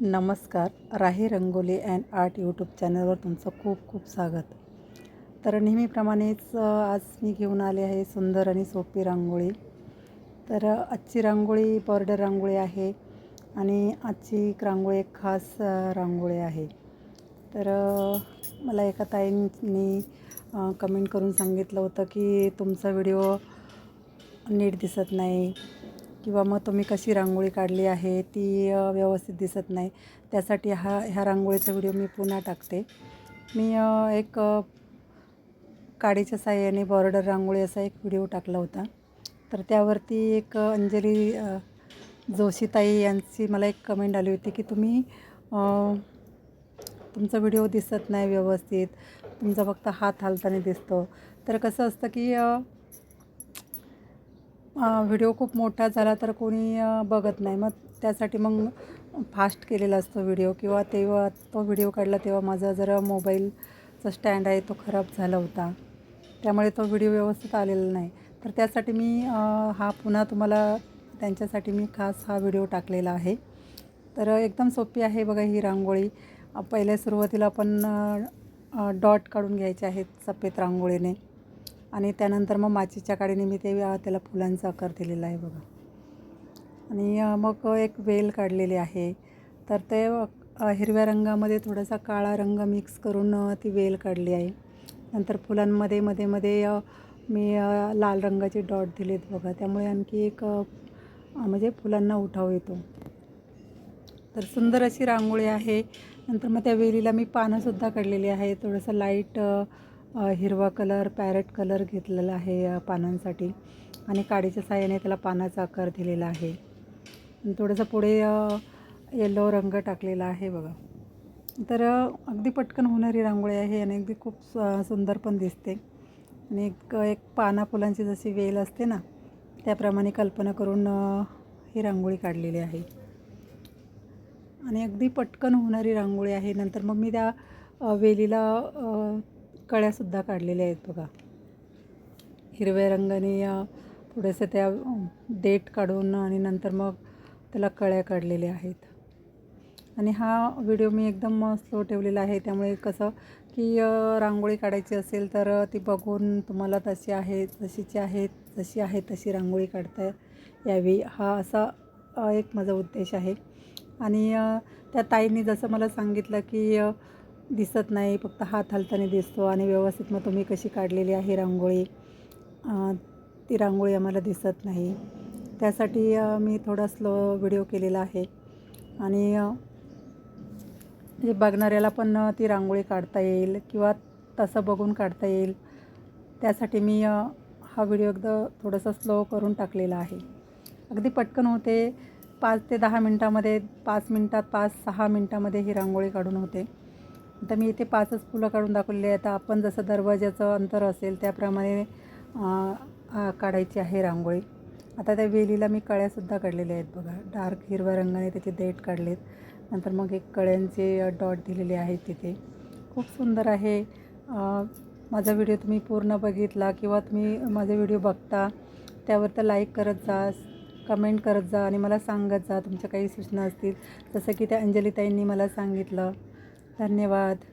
नमस्कार. Rahi rangoli and art YouTube चॅनलवर तुमचं खूप खूप स्वागत. तर नेहमीप्रमाणेच आज मी घेऊन आले आहे सुंदर आणि सोपी रांगोळी. तर आजची रांगोळी बॉर्डर रांगोळी आहे आणि आजची एक रांगोळी एक खास रांगोळी आहे. तर मला एका ताईंनी कमेंट करून सांगितलं होतं की तुमचा व्हिडिओ नीट दिसत नाही. किंवा मग तुम्ही कशी रांगोळी काढली आहे ती व्यवस्थित दिसत नाही. त्यासाठी हा ह्या रांगोळीचा व्हिडिओ मी पुन्हा टाकते. मी एक काडीच्या साह्याने बॉर्डर रांगोळी असा एक व्हिडिओ टाकला होता. तर त्यावरती एक अंजली जोशीताई यांची मला एक कमेंट आली होती की तुम्ही तुमचा व्हिडिओ दिसत नाही व्यवस्थित. तुमचा फक्त हात हालताना दिसतो. तर कसं असतं की व्हिडिओ खूप मोठा झाला तर कोणी बघत नाही. मग त्यासाठी मग फास्ट केलेला असतो व्हिडिओ किंवा तेव्हा तो व्हिडिओ काढला तेव्हा माझा जरा मोबाईलचा स्टँड आहे तो खराब झाला होता. त्यामुळे तो व्हिडिओ व्यवस्थित आलेला नाही. तर त्यासाठी मी हा पुन्हा तुम्हाला त्यांच्यासाठी मी खास हा व्हिडिओ टाकलेला आहे. तर एकदम सोपी आहे बघा ही रांगोळी. पहिल्या सुरुवातीला आपण डॉट काढून घ्यायचे आहेत सफेद रांगोळीने. आणि त्यानंतर मग माचीच्या काडीने मी ते त्याला फुलांचा आकार दिलेला आहे बघा. आणि मग एक वेल काढलेली आहे. तर ते हिरव्या रंगामध्ये थोडासा काळा रंग मिक्स करून ती वेल काढली आहे. नंतर फुलांमध्ये मध्ये मध्ये मी लाल रंगाचे डॉट दिलेत बघा. त्यामुळे आणखी एक म्हणजे फुलांना उठाव येतो. तर सुंदर अशी रांगोळी आहे. नंतर मग त्या वेलीला मी पानंसुद्धा काढलेली आहे. थोडंसं लाइट हिरवा कलर पॅरेट कलर घेतलेला आहे पानांसाठी आणि काडीच्या साह्याने त्याला पानाचा आकार दिलेला आहे. थोडंसं पुढे येलो रंग टाकलेला आहे बघा. तर अगदी पटकन होणारी रांगोळी आहे आणि अगदी खूप सु- सुंदर पण दिसते. आणि एक एक पाना फुलांची जशी वेल असते ना त्याप्रमाणे कल्पना करून ही रांगोळी काढलेली आहे. आणि अगदी पटकन होणारी रांगोळी आहे. नंतर मग मी त्या वेलीला कळ्यासुद्धा काढलेल्या आहेत बघा. हिरव्या रंगाने या थोडेसे त्या देठ काढून आणि नंतर मग त्याला कळ्या काढलेल्या आहेत. आणि हा व्हिडिओ मी एकदम स्लो ठेवलेला आहे. त्यामुळे कसं की रांगोळी काढायची असेल तर ती बघून तुम्हाला तशी आहे जशीची आहे जशी आहे तशी रांगोळी काढता यावी. हा असा एक माझा उद्देश आहे. आणि त्या ताईंनी जसं मला सांगितलं की दिसत नाही फक्त हात हलताना दिसतो आणि व्यवस्थित मग तुम्ही कशी काढलेली आहे रांगोळी? ती रांगोळी आम्हाला दिसत नाही. त्यासाठी मी थोडा स्लो व्हिडिओ केलेला आहे. आणि जे बघणाऱ्याला पण ती रांगोळी काढता येईल किंवा तसं बघून काढता येईल. त्यासाठी मी हा व्हिडिओ एकदा थोडंसं स्लो करून टाकलेला आहे. अगदी पटकन होते. पाच ते दहा मिनटामध्ये पाच मिनटात पाच सहा मिनटामध्ये ही रांगोळी काढून होते. आता मी इथे पाचच फुलं काढून दाखवलेली आहे आता आपण जसं दरवाज्याचं अंतर असेल त्याप्रमाणे काढायची आहे रांगोळी. आता त्या वेलीला मी कळ्यासुद्धा काढलेल्या आहेत बघा. डार्क हिरव्या रंगाने त्याचे देठ काढलेत. नंतर मग एक कळ्यांचे डॉट दिलेले आहेत तिथे. खूप सुंदर आहे. माझा व्हिडिओ तुम्ही पूर्ण बघितला किंवा तुम्ही माझे व्हिडिओ बघता त्यावर तर लाईक करत जा कमेंट करत जा आणि मला सांगत जा. तुमच्या काही सूचना असतील. जसं की त्या अंजलीताईंनी मला सांगितलं. धन्यवाद.